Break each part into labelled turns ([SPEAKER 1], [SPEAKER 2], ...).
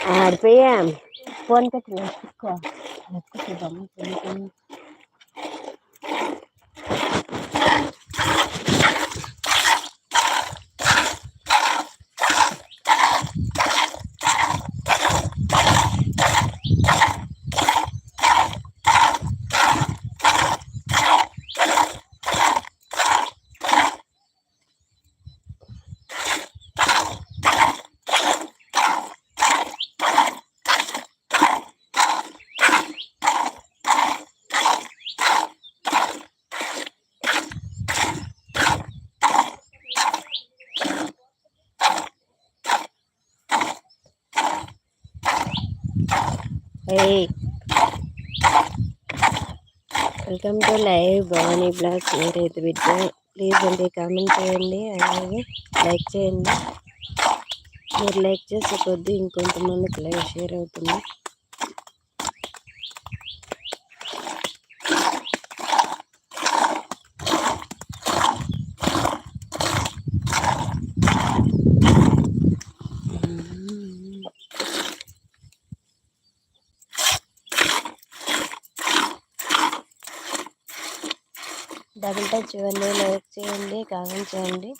[SPEAKER 1] RPM 1.3 Let's go. Welcome to live Bhavani blogs. ఏదైతే బిడ్డ please అండి కామెంట్ చేయండి. అలాగే లైక్ చేయండి. మీరు లైక్ చేసే కొద్దీ ఇంకొంతమందికి లైవ్ షేర్ అవుతుంది. చేయండి లైక్ చేయండి కామెంట్ చేయండి.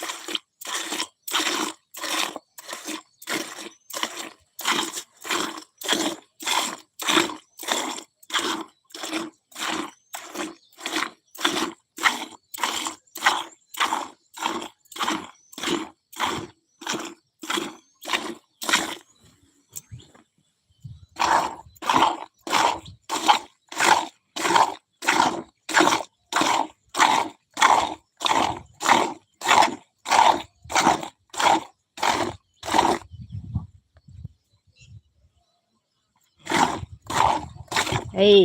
[SPEAKER 1] అయ్యి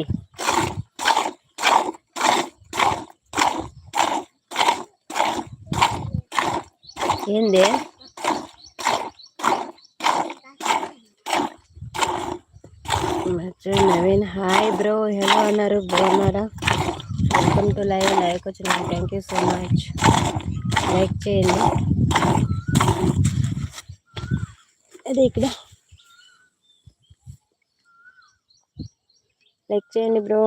[SPEAKER 1] ఏంది? నవీన్. Hi bro. ఎలా ఉన్నారు? బాగున్నారా? Welcome to live. లైక్ వచ్చిన thank you so much like చేయండి. అది ఇక్కడ. లైక్ చేయండి బ్రో.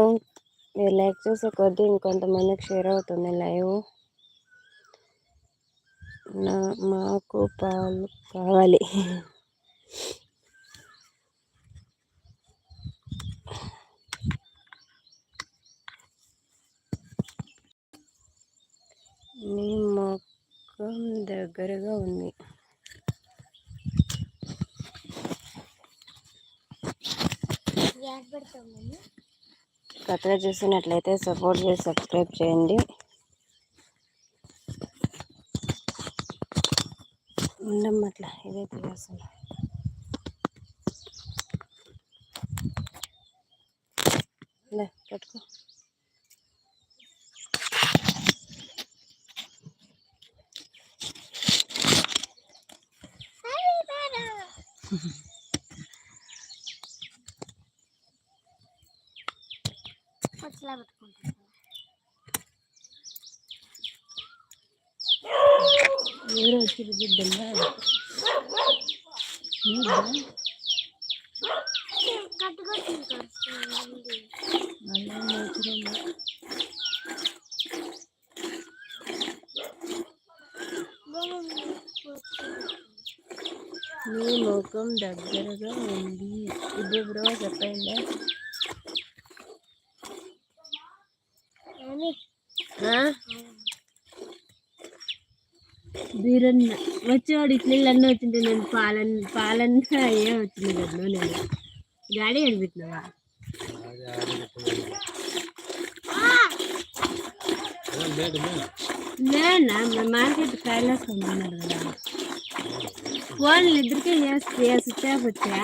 [SPEAKER 1] మీరు లైక్ చేసే కొద్దీ ఇంకొంతమందికి షేర్ అవుతుంది లైవ్. నా మాకు పాలు కావాలి. మీ మొక్కం దగ్గరగా ఉంది. కొత్తగా చూసినట్లయితే సపోర్ట్ చేసి సబ్స్క్రైబ్ చేయండి. ఉండమ్మా అట్లా ఇదైతే చేస్తాను లే పెట్టుకో.
[SPEAKER 2] పచ్చలా పెట్టుకుంటాను.
[SPEAKER 1] ఎవరో వచ్చి నీ ముఖం దగ్గరగా ఉంది. ఇప్పుడు బ్రో చెప్పండి. వచ్చేవాడు ఇట్లా అన్నీ వచ్చింటే నేను పాలన్ పాలన్న ఏ వచ్చింది కదా నేను గాడి అనిపించినావా లేనా మార్కెట్ కైలాస్ కొనుక్కున్నాడు కదా ఫోన్లు ఇద్దరికే చేస్తే స్విచ్ ఆఫ్ వచ్చా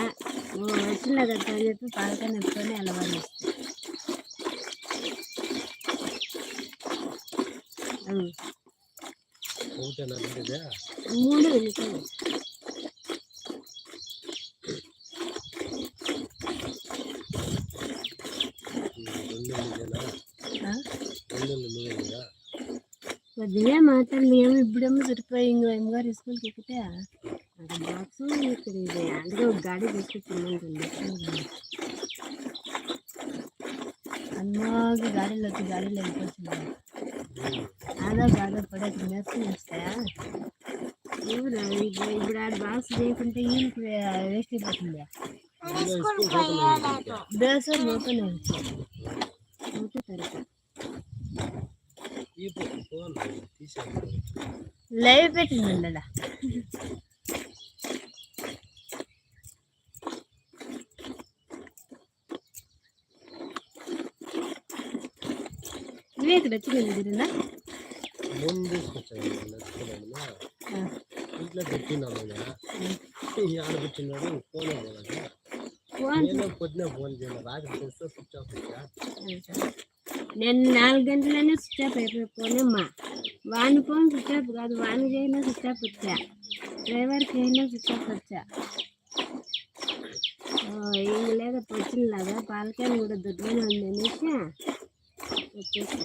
[SPEAKER 1] వచ్చిన కదా అని చెప్పి పలకని ఎత్తుకొని అలవాటు మూడు వెళ్ళిపోయి కొద్దిగా మాట్లాడి ఏమో ఇప్పుడేమో సరిపోయి ఇంకో అమ్మగారు స్కూల్కి ఎక్కితే బాక్స్ ఇక్కడ ఇది. అందుకే ఒక గాడి పెట్టి తిన్నంటుంది అమ్మాకి గాడిలో వచ్చి గాడిలో వెళ్ళిపోతుంది ఆదా బాగా పడే తినేస్తూ వస్తాయా? ఇప్పుడు ఇప్పుడు ఆడ బాక్స్ చేయకుంటే ఈయనకి వేస్ట్ అయిపోతుంది బేసర్ ఓపెన్ ఓకే లైవ్ పెట్టిందండి అలా ఇవే ఇక్కడ
[SPEAKER 3] ముందు తీసుకొచ్చాను ఇంట్లో పెట్టినాను ఆడ పెట్టినాడు ఫోన్
[SPEAKER 1] ఫోన్?
[SPEAKER 3] నేను పొద్దున ఫోన్ చేయను రాత్రి చేస్తే స్విచ్ ఆఫ్
[SPEAKER 1] నేను నాలుగు గంటలనే స్విచ్ ఆఫ్ అయిపోయి ఫోనమ్మా వాని ఫోన్ స్విచ్ ఆఫ్ కాదు వాని చేయనా స్విచ్ ఆఫ్ వచ్చా. డ్రైవర్కి అయినా స్విచ్ ఆఫ్ వచ్చా. ఏం లేక వచ్చినలాగా పాలకాయలు కూడా దొడ్డుగానే ఉంది అనేసి వచ్చేసి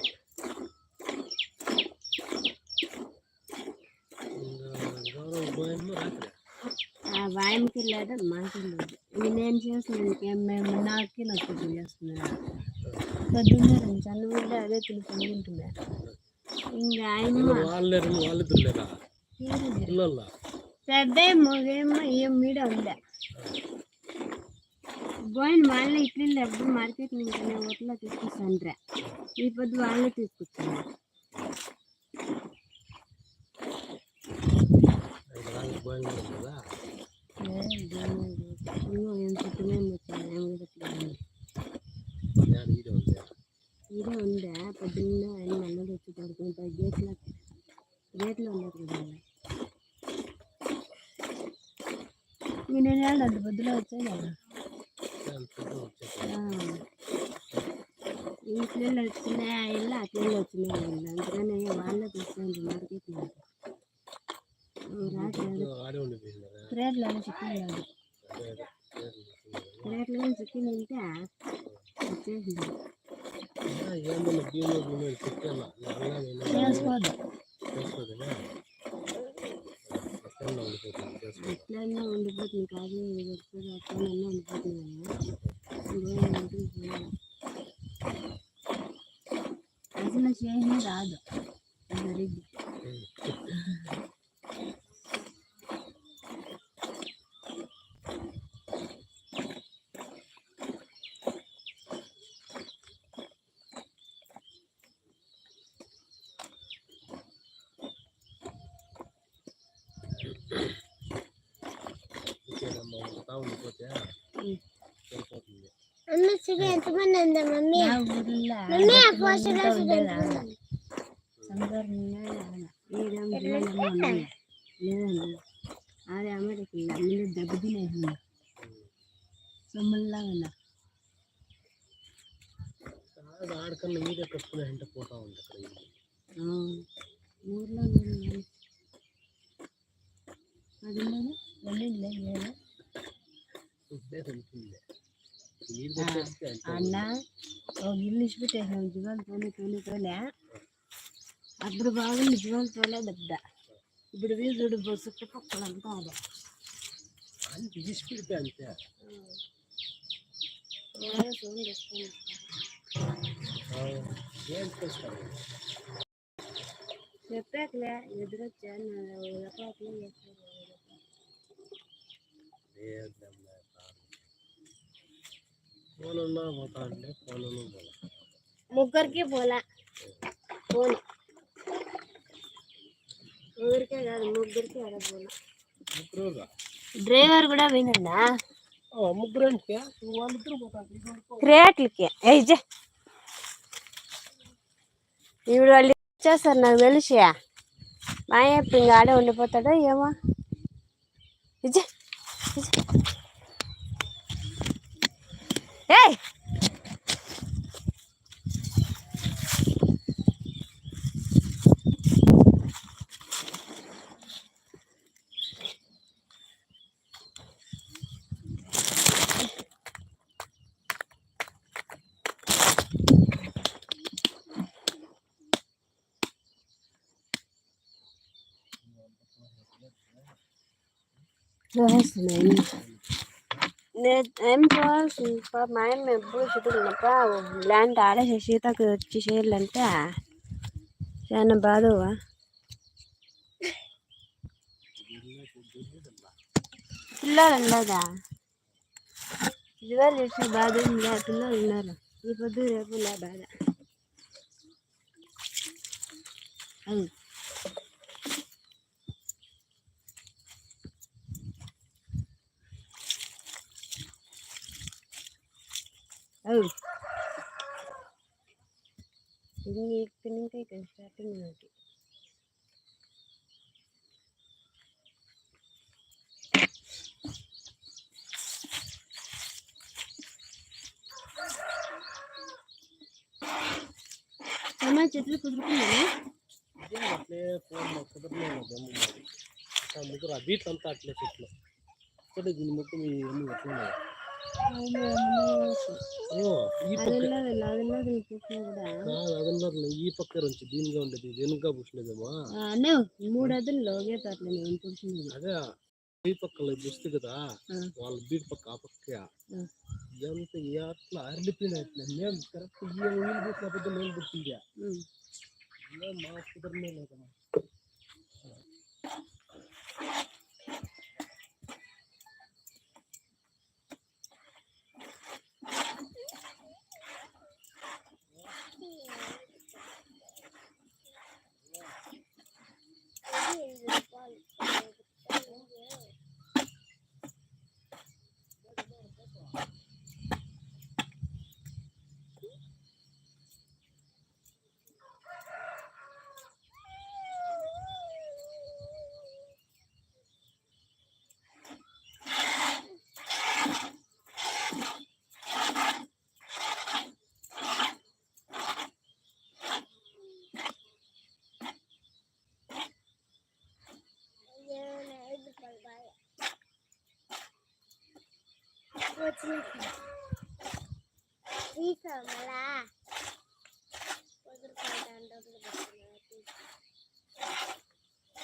[SPEAKER 3] గౌరవ పోయేమో రాత్రి
[SPEAKER 1] ఆ వాయికి వెళ్ళాడు మాకి లేదు నేనేం చేస్తున్నాను మేము నాకే నచ్చుతూ చేస్తున్నాను పొద్దున్నే రెండు చల్ల కూడా అదే తినుకొని ఉంటున్నా ఇంకా ఆయన
[SPEAKER 3] వాళ్ళు వాళ్ళు తినలేరా
[SPEAKER 1] పెద్ద మగేమో ఏం మీడ ఉండే. పోయిన వాళ్ళే ఇట్లా ఎప్పుడు మార్కెట్ నుంచి ఓట్లో తీసుకొస్తాండ్రా. ఈ పొద్దు వాళ్ళే తీసుకొచ్చాను
[SPEAKER 3] ఐదు రాత్రి పోయింది కదా
[SPEAKER 1] ఏం పుట్టినే వచ్చాను ఏం కూడా
[SPEAKER 3] నేను ఈడే ఉంది
[SPEAKER 1] ఇదే ఉందా పొద్దున్న ఆయన మళ్ళీ వచ్చి పడుకుంటా గేట్లో గేట్లో ఉన్నారు కదా నేను ఏళ్ళు అంత పొద్దులో వచ్చాయి కదా
[SPEAKER 3] నేను పొద్దున
[SPEAKER 1] ఇంట్లో వచ్చినాయి ఆ ఇల్లు అట్లా వచ్చినాయి ఇల్లు వాళ్ళకి వాళ్ళే మార్కెట్లో అలా చికెన్ రేట్లు కానీ చికెన్ తింటే వచ్చేసింది. ఎట్లన్నా ఉండిపోతుంది కాదు అట్లన్నా ఉండిపోతుంది అసలు చేసి రాదు. జరిగి
[SPEAKER 3] ఇంకేనమ్మా ఉంటా ఉండిపోతే సరిపోతుంది
[SPEAKER 2] అమ్మ చికెన్ ఎంతమంది ఉందా మమ్మీ
[SPEAKER 1] నా ఊర్లో
[SPEAKER 2] మమ్మీ ఆ పోస్టర్
[SPEAKER 1] ఉండేది ఆడ సందరు లేదండి అదే అమ్మడికి ముందు దెబ్బ తినేసింది సొమ్ముల్లాగా ఉన్నా
[SPEAKER 3] కాదు ఆడకన్నా మీదే కట్టుకునే అంటే పోతా ఉంది అక్కడ ఇల్లు.
[SPEAKER 1] ఆ, ఊర్లో ఉన్నాను. అది ఉండదు వెళ్ళింది లేదు
[SPEAKER 3] ఇదే ఉంటుంది నీళ్ళు పెట్టేస్తే అంతే
[SPEAKER 1] అన్న ఒక ఇల్లు ఇచ్చి పెట్టేసాను జివాలు తోలి తోలి తోలే అప్పుడు బాగుంది జివాలు తోలే దెబ్బ ఇప్పుడు వీధి చూడు బస్సు చుట్టుపక్కలంతా అదే
[SPEAKER 3] అని తీసి పెడితే అంతే
[SPEAKER 1] ఏదో సౌండ్ వస్తుంది.
[SPEAKER 3] ఆ, ఏం చేస్తాను
[SPEAKER 1] చెప్పాకలే ఎదురొచ్చాను ఎప్పట్లో చేస్తారు
[SPEAKER 3] లేదమ్మా ఫోన్ ఉన్నా పోతా అంటే ఫోన్ ఉన్నా పోలా
[SPEAKER 1] ముగ్గురికి పోలా పోను ఊరికే కాదు ముగ్గురికి డ్రైవర్ కూడా వినండా
[SPEAKER 3] ముగ్గురు అంటే వాళ్ళిద్దరు పోతారు
[SPEAKER 1] క్రియేట్లకి ఏజే ఇప్పుడు వాళ్ళు ఇచ్చేస్తారు నాకు తెలిసి మా అయ్యప్ప ఇంకా ఆడే ఉండిపోతాడో ఏమో. ఇచ్చే ఏయ్! చూస్తున్నాయి నేను ఏం చూడాల్సింది పాప మా ఆయన ఎప్పుడు చుట్టుకున్నప్ప ల్యాండ్ ఆడే సీతకు వచ్చి చేయాలంటే చాలా బాధవా పిల్లలు ఉండదా ఇదివేళ చేసిన బాధ ఏం పిల్లలు ఉన్నారు ఈ పొద్దు రేపు లే బాధ అది అవు ఇది ఇక్కడ నుంచి ఇక్కడ స్టార్టింగ్ నాకు అమ్మ చెట్లు కుదురుకున్నాను
[SPEAKER 3] ఇదే అట్లే ఫోన్ మాకు కుదరలేదు బొమ్మ మరి ఇంకా ముగ్గురు ఆ బీట్లు అంతా అట్లే చెట్లు ఒకటి దీని మొత్తం ఈ ఎన్ని అదన్నారు ఈ పక్క నుంచి దీనిగా ఉండేది వెనుక పుట్టినదేమో
[SPEAKER 1] అనే మూడు అదుల్లో
[SPEAKER 3] అదే ఈ పక్కలో చూస్తే కదా వాళ్ళ బీట్ పక్క ఆ పక్క. ఎంత ఎట్లా అరడిపోయినాయి మేము కరెక్ట్ ఈ వీలు చూసినప్పుడు నేను పుట్టింది ఏం మా కుదరనే Iya, jual.
[SPEAKER 2] తీసుకోమలా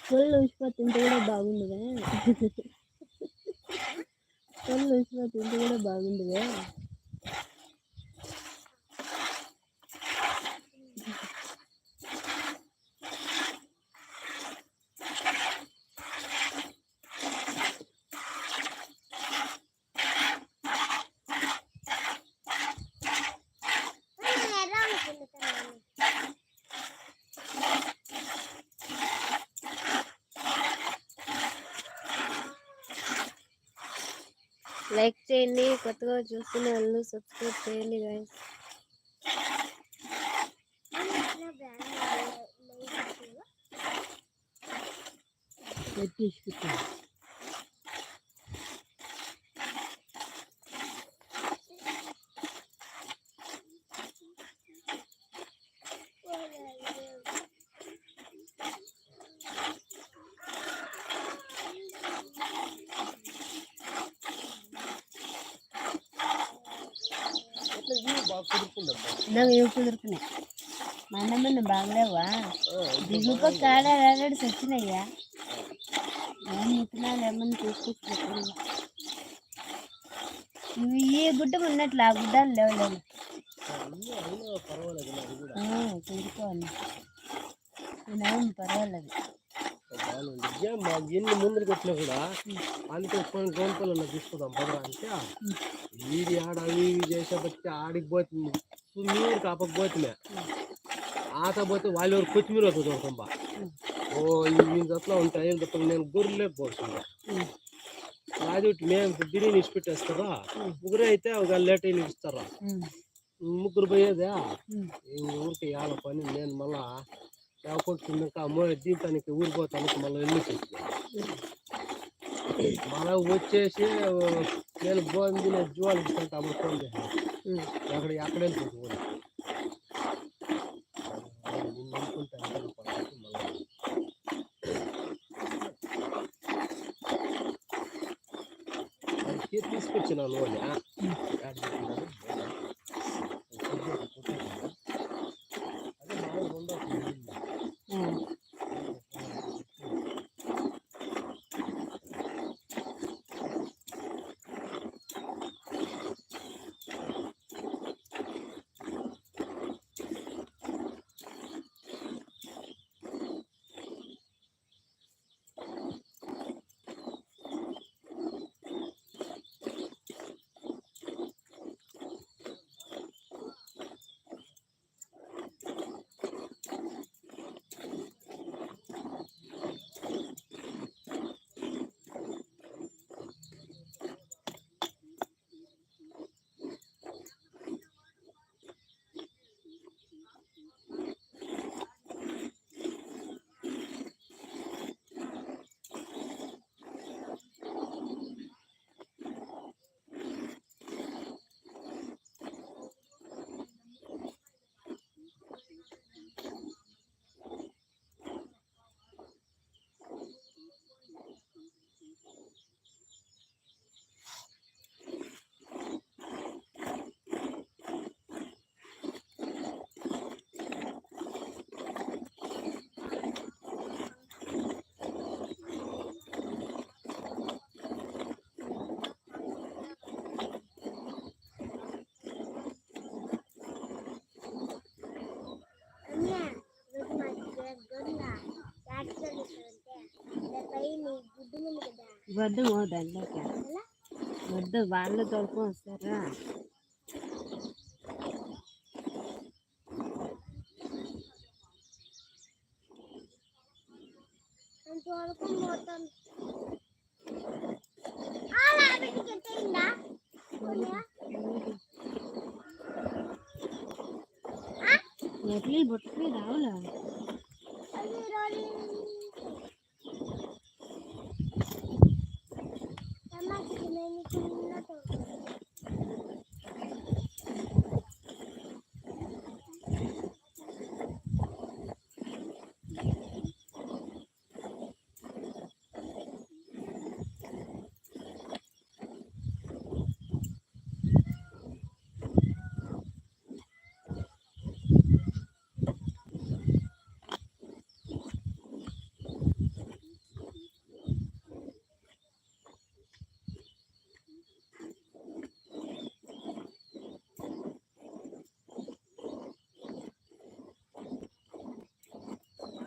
[SPEAKER 1] పొల్లు ఊసిపోతుంటే కూడా బాగుండదా పొల్లు ఊసిపోతుంటే కూడా బాగుండదా
[SPEAKER 2] ఎలా అనుకుంటున్నాను
[SPEAKER 1] లైక్ చేయండి కొత్తగా చూస్తున్న వాళ్ళు సబ్స్క్రైబ్ చేయండి guys నాకు ఏమి కుదురుకున్నాయి మా అన్నమ్మ బాగలేవా?
[SPEAKER 3] ఆ,
[SPEAKER 1] దిగుప కాడ రాగడి వచ్చినాయ్యా ఏం విత్తనాలు ఏమన్నా తీసుకొచ్చి ఇవి ఈ గుడ్డ ఉన్నట్లు ఆ గుడ్డలు లేవు లేవు.
[SPEAKER 3] అన్నీ అయినా పర్వాలేదు అది కూడా.
[SPEAKER 1] కుదురుకోవాలి. నేనేం పర్వాలేదు.
[SPEAKER 3] ఏం ఎన్ని ముందరికి వచ్చినా కూడా అందుకే గోన్ పిల్లలు తీసుకుందాం పదరా అంటే వీడి ఆడ అవి ఇవి చేసే బట్టి ఆడికి పోతుంది. మీరు కాపకపోతుమే ఆత పోతే వాళ్ళ ఎవరు కొత్తిమీర అవుతుంది దొరకంబా ఓ ఇవి అట్లా ఉంటాయి తప్ప నేను గొర్రెలే పోతుంది అది మేము బిర్యానీ ఇచ్చి పెట్టేస్తారా ముగ్గురే అయితే ఒక లేట్ అయిన ఇస్తారా? ముగ్గురు పోయేదా? ఈ ఊరికి యాడ పని? నేను మళ్ళా కొట్టుకున్నాక అమ్మో దీంతానికి ఊరికి పోతానికి మళ్ళీ వెళ్ళి మళ్ళా వచ్చేసి నేను పోయింది నేను జువాలు ఇస్తాను అప్పుడు ఫోన్ చేశాను అక్కడ ఎక్కడ వెళ్ళిపోతుంది తీసుకొచ్చినాను అని
[SPEAKER 1] వద్దు మోదండి వద్దు వాళ్ళు తోడుకొని వస్తారా? ఎట్లీ బుట్టకి రావులా
[SPEAKER 2] అది రోజు అమ్మకి నేను చిన్నతో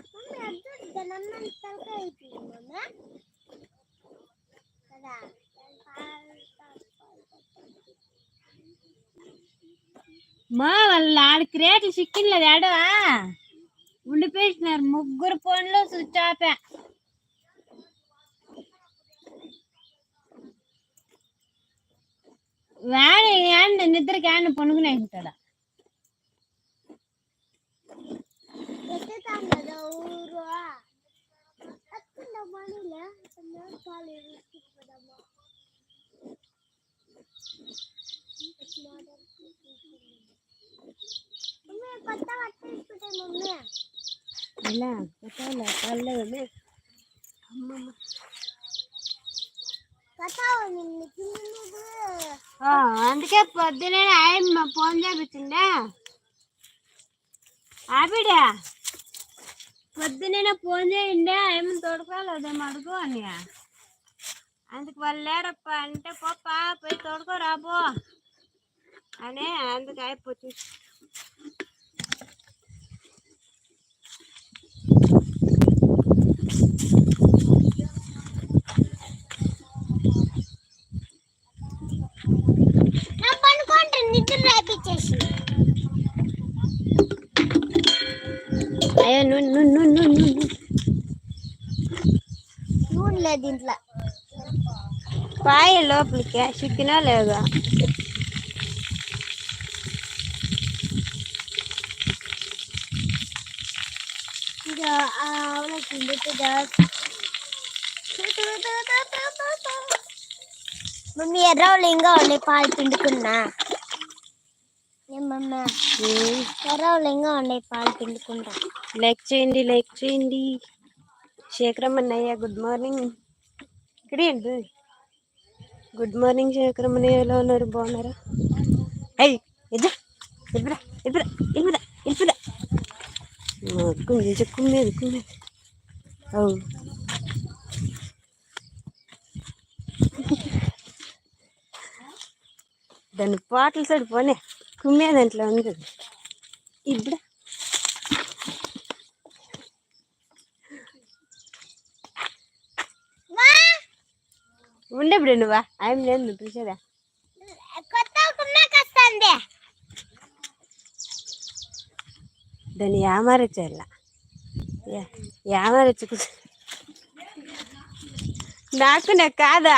[SPEAKER 2] మమ్మీ అర్థం జనమ్మ తలకాయ అయిపోయింది మమ్మీ కదా
[SPEAKER 1] మా వాళ్ళ ఆడ క్రేట్లు చిక్కిన్లేదు ఏడవా ఉండిపోయినారు ముగ్గురు ఫోన్లో స్విచ్ ఆపా వాడి యాండ నిద్రకి యాండ పనుకునే ఉంటాడా
[SPEAKER 2] ఎత్తుతాం కదా ఊరు అక్కడ మనీలే కాలు ఎత్తుకుపోదామా మమ్మీ కొత్త బట్ట ఇస్తుంటే మమ్మీ నిన్ను చిన్నది
[SPEAKER 1] అందుకే పొద్దునే ఆయన ఫోన్ చేపించిండే ఆపిడా పొద్దునే ఫోన్ చేయండి ఏమో తోడుకోలేదేమో అడుగు అని అందుకు వాళ్ళు లేరప్ప అంటే పప్ప పోయి తోడుకో రాబో అని అందుకు అయిపోతుంది
[SPEAKER 2] నా పనుకుంటే నిద్ర రాపించేసి
[SPEAKER 1] అయ్యో నువ్వు నువ్వు నువ్వు నువ్వు నువ్వు
[SPEAKER 2] నూనె లేదు ఇంట్లో
[SPEAKER 1] పాయ లోపలికి చిక్కినా లేదా
[SPEAKER 2] ఇక ఆవులకి మమ్మీ ఎర్రవులు ఇంకా ఉన్నాయి పాలు పిండుకున్నా ఏమమ్మా ఎర్రవులు ఇంకా ఉన్నాయి పాలు పిండుకుంటా
[SPEAKER 1] లైక్ చేయండి లైక్ చేయండి. శేఖరం అన్నయ్య గుడ్ మార్నింగ్ ఇక్కడ ఏంటి? గుడ్ మార్నింగ్ శేఖరం అన్నయ్య ఎలా ఉన్నారు? బాగున్నారా? అయ్యి ఎద్దా ఇప్పుడా ఇప్పుడా ఇప్పుడా ఇప్పుడా కొంచెం కుమ్మేది కుమ్మేది అవు. దాని పాటలు సరిపోనే కుమ్మేది అట్లా ఉంది. ఇప్పుడు? ఉండే ఇప్పుడు నువ్వా? ఆయన లేదు నువ్వు పిలిచేదా?
[SPEAKER 2] కొత్త వస్తుంది
[SPEAKER 1] దాన్ని యామారచ్చేయాల యామారచ్చు నాకు నా కాదా?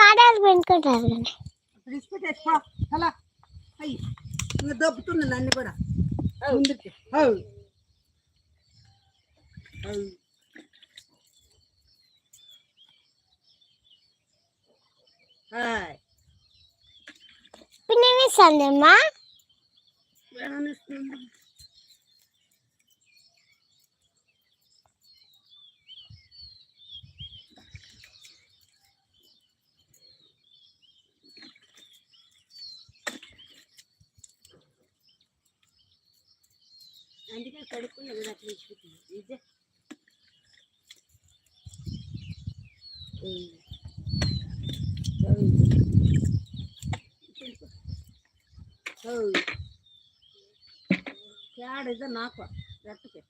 [SPEAKER 2] మాటలు పెట్టుకుంటారు
[SPEAKER 4] బిస్కెట్ వేసుకో చలా అయ్యి ఇంకా దొబ్బుతుంది నన్ను కూడా.
[SPEAKER 2] no
[SPEAKER 1] అందుకే కడుక్కున్నా కదా అట్లా ఇచ్చుకుంటుంది ఇదే.
[SPEAKER 4] క్యాడిద నాకు రెట్టకి.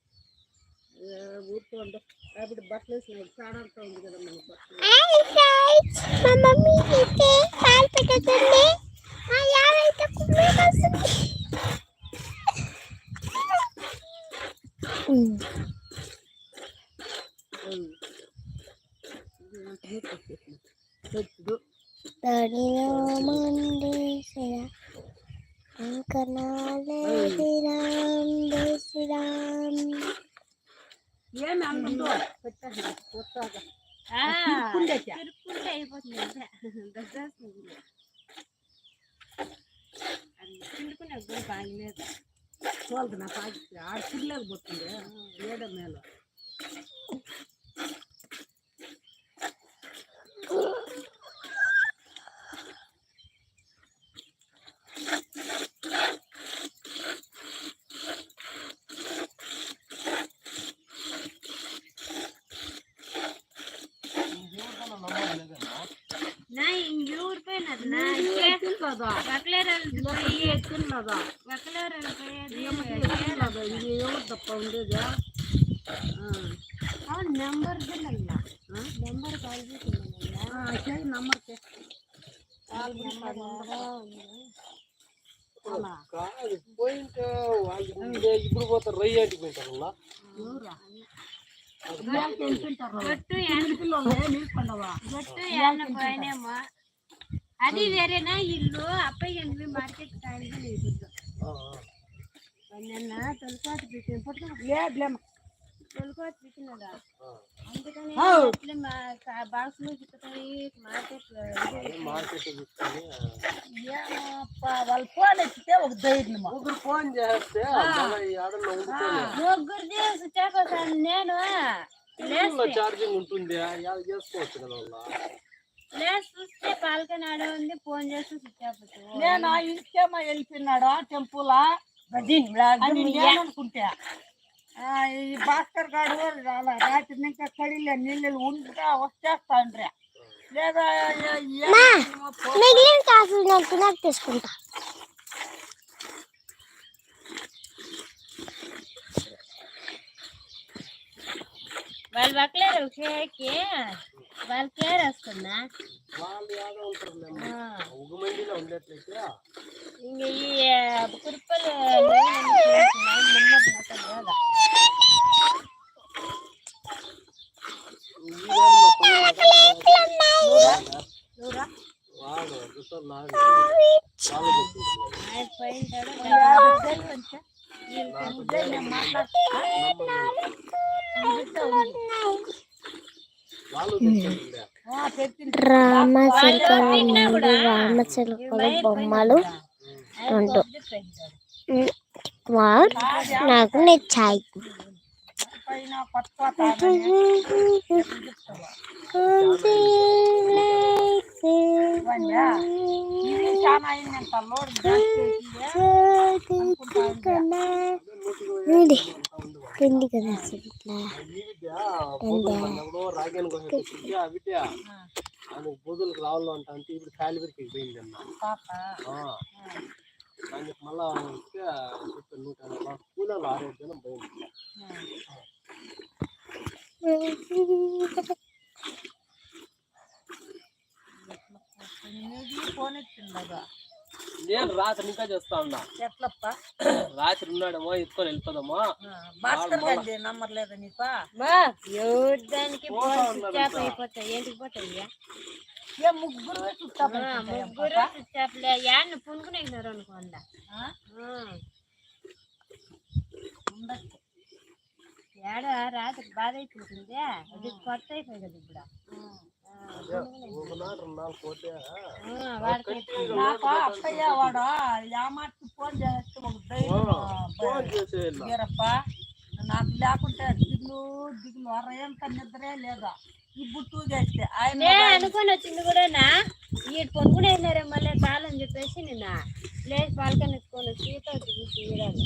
[SPEAKER 4] ఊరుకోండి అప్పుడు బట్టలు వేసిన చాడంతా ఉంది కదా మన బట్టలు.
[SPEAKER 2] హాయ్ ఫ్రెండ్స్ మా మమ్మీ అయితే పాలు పెట్టుతుంది మా యావ అయితే కుమ్మే వస్తుంది
[SPEAKER 4] తెచ్చుడు
[SPEAKER 2] తడిలో మండేసిన అంకనాలే దిరాం దేశిరాం
[SPEAKER 4] ఏమి అంటుందో పెట్టాను కొత్తగా
[SPEAKER 1] తిరుక్కుంటే అయిపోతుంది అంతే దసేస్తుంది అది పిండుకునే గురి బాగలేదు
[SPEAKER 4] తోలుకు నా పాకి ఆడ పిల్లలు పోతుంది ఏడ మేల
[SPEAKER 1] నా ఇంక ఊరిపోయినది నా ఇంకే
[SPEAKER 4] ఎత్తున్నదా? ఇది ఏమో తప్ప ఉండేదా?
[SPEAKER 1] నెంబర్ నెంబర్ కాల్
[SPEAKER 4] చేసి నెంబర్
[SPEAKER 3] కాదు పోయింట్ వాళ్ళు ఇప్పుడు పోతారు రొయ్య అంటుకుంటారు
[SPEAKER 1] గట్టు
[SPEAKER 4] ఎండ పిల్లలు
[SPEAKER 1] నీళ్ళు పండవా? గట్టు అది వేరేనా? ఇల్లు? అప్పయ్య మార్కెట్ కాయలు లేదు
[SPEAKER 3] ఆ, ఆ.
[SPEAKER 1] నిన్న తొలికోత పెట్టిన పట్టు
[SPEAKER 4] లేదులేమ్మ
[SPEAKER 1] తొలికోత పెట్టినదా
[SPEAKER 3] ఆ.
[SPEAKER 1] అందుకని
[SPEAKER 4] ఔ.
[SPEAKER 1] అట్లే మా బాక్స్లో చిక్కుతాయి మార్కెట్
[SPEAKER 4] వాళ్ళు ఫోన్ ఎత్తితే ఒక ధైర్యం
[SPEAKER 3] ముగ్గురు ఫోన్ చేస్తే
[SPEAKER 1] నేను.
[SPEAKER 3] ఛార్జింగ్ ఉంటుంది చేసుకోవచ్చు కదా వాళ్ళ.
[SPEAKER 1] ఉంది ఫోన్ చేసి.
[SPEAKER 4] నేను ఇంకేమో వెళ్ళిపోయినాడు టెంపులా అని నేను అనుకుంటా. ఆ, ఈ భాస్కర్ గాడు రాలా రాత్రి ఇంకా కడిలే నీళ్ళు ఉంటా వచ్చేస్తాండ్రా. లేదా
[SPEAKER 2] మిగిలిన నాకు తీసుకుంటా.
[SPEAKER 1] వాళ్ళు వక్కలేరు కేకి వాళ్ళు కేర్ వస్తుందా? ఇంక ఈ కురుపలు
[SPEAKER 3] ఈ ఏమన్నా పోయినాక వాడు
[SPEAKER 2] బొమ్మలు రెండు వావ్ నాకు నచ్చాయి
[SPEAKER 4] పైన కొత్త ఇది చాలా అయిందంట లోడ్
[SPEAKER 2] కింది కదా ఇట్లా
[SPEAKER 3] ఈ విద్య బొద్దులు మన ఎవడో రాగాను కోసం ఆ విద్య ఆయన బొద్దులకు రావాలి అంట అంటే ఇప్పుడు కాలిబరికి పోయింది అన్న
[SPEAKER 4] పాప
[SPEAKER 3] ఆ. దానికి మళ్ళా వస్తే చెప్పాను నూట ఎనభై కూలలో ఆరోగ్యం పోయింది
[SPEAKER 4] ఫోన్ ఎత్తిండగా
[SPEAKER 3] నేను రాత్రి ఇంకా చేస్తా ఉన్నా.
[SPEAKER 4] ఎట్లప్ప?
[SPEAKER 3] రాత్రి ఉన్నాడేమో ఎత్తుకొని వెళ్ళిపోదామా?
[SPEAKER 4] నంబర్ లేదా
[SPEAKER 1] అయిపోతాయి. ఏంటికి పోతాయి
[SPEAKER 4] ముగ్గురు చుట్టా
[SPEAKER 1] ముగ్గురు స్విచ్ ఆఫ్ లే యాన్ని అనుకోండి. ఏడ రాత్రి బాధ అయిపోతుంది అది కొత్త అయిపోయి కదా ఇప్పుడు
[SPEAKER 4] నాకు అక్కయ్య వాడు? ఫోన్ చేస్తే ఒక ధైర్యం
[SPEAKER 3] ఫోన్ చేసేయాలి
[SPEAKER 4] వీరప్ప నాకు లేకుంటే దిగులు దిగులు అరయంత నిద్రే లేదా? ఈ బుట్టు చేస్తే ఆయన
[SPEAKER 1] అనుకొని వచ్చింది కూడా నా ఈ వెళ్ళారే మళ్ళీ చాలని చెప్పేసి నిన్న. లేచి పాలకని ఎత్తుకొని వచ్చి ఈత వచ్చి తీయడాలి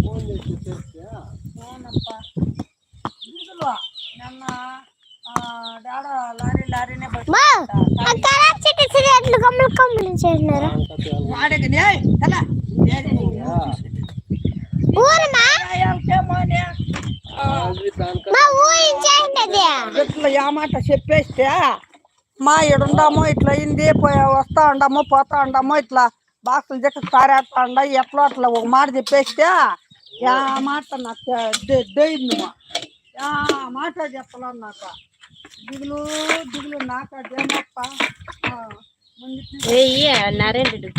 [SPEAKER 3] ఫోన్ చేసి చేస్తే
[SPEAKER 4] అవునప్ప దిగులు నిన్న ఆ, డాడో లారీ లారీనే
[SPEAKER 2] మా ఆ కరాబ్ చెట్టు సిగరెట్లు కమ్ములు కమ్ములు చేసినారు. ఊరమా మా ఊహించేసింది
[SPEAKER 4] ఇట్లా యామాట చెప్పేస్తే మా ఇడుండామో ఇట్లా అయింది పోయా వస్తా ఉండామో పోతా ఉండామో ఇట్లా బాక్సులు చెక్క సారేస్తా ఉండ ఎట్లా అట్లా ఒక మాట చెప్పేస్తే యా మాట నాకు దయ్యింది యా మాట చెప్పాల నాకు దిగులు దిగులు నాకు అదేమప్ప
[SPEAKER 1] నారాయణ రెడ్డి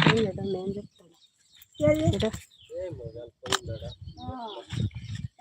[SPEAKER 1] నేను చెప్తాను